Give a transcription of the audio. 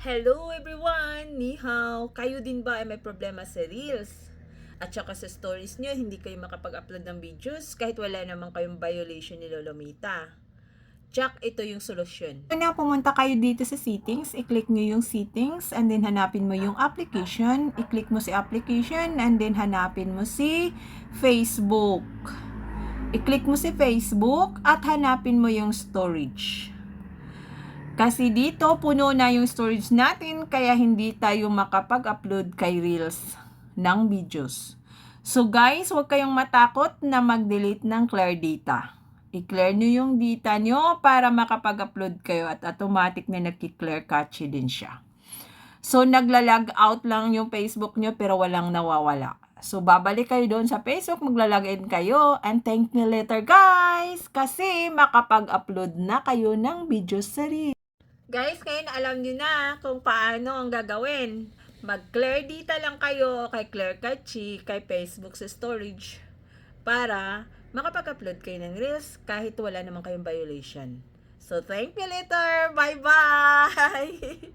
Hello everyone! Ni hao! Kayo din ba ay may problema sa Reels? At saka sa stories nyo, hindi kayo makapag-upload ng videos kahit wala naman kayong violation ni Lolomita. Tsak, ito yung solusyon. Una, pumunta kayo dito sa settings, i-click nyo yung settings, and then hanapin mo yung application, i-click mo si application, and then hanapin mo si Facebook. I-click mo si Facebook, at hanapin mo yung storage. Kasi dito, puno na yung storage natin, kaya hindi tayo makapag-upload kay Reels ng videos. So guys, huwag kayong matakot na mag-delete ng Clear Data i-clear nyo yung data nyo para makapag-upload kayo at automatic na nagki-clear cache din siya. So, nagla-log out lang yung Facebook nyo pero walang nawawala. So, babalik kayo doon sa Facebook, magla-log in kayo, and thank me later guys! Kasi makapag-upload na kayo ng videos sa Reel. Guys, ngayon alam nyo na kung paano ang gagawin. Mag-clear data lang kayo kay Clear Cache, kay Facebook sa storage para makapag-upload kayo ng Reels kahit wala naman kayong violation. So, thank you later! Bye-bye!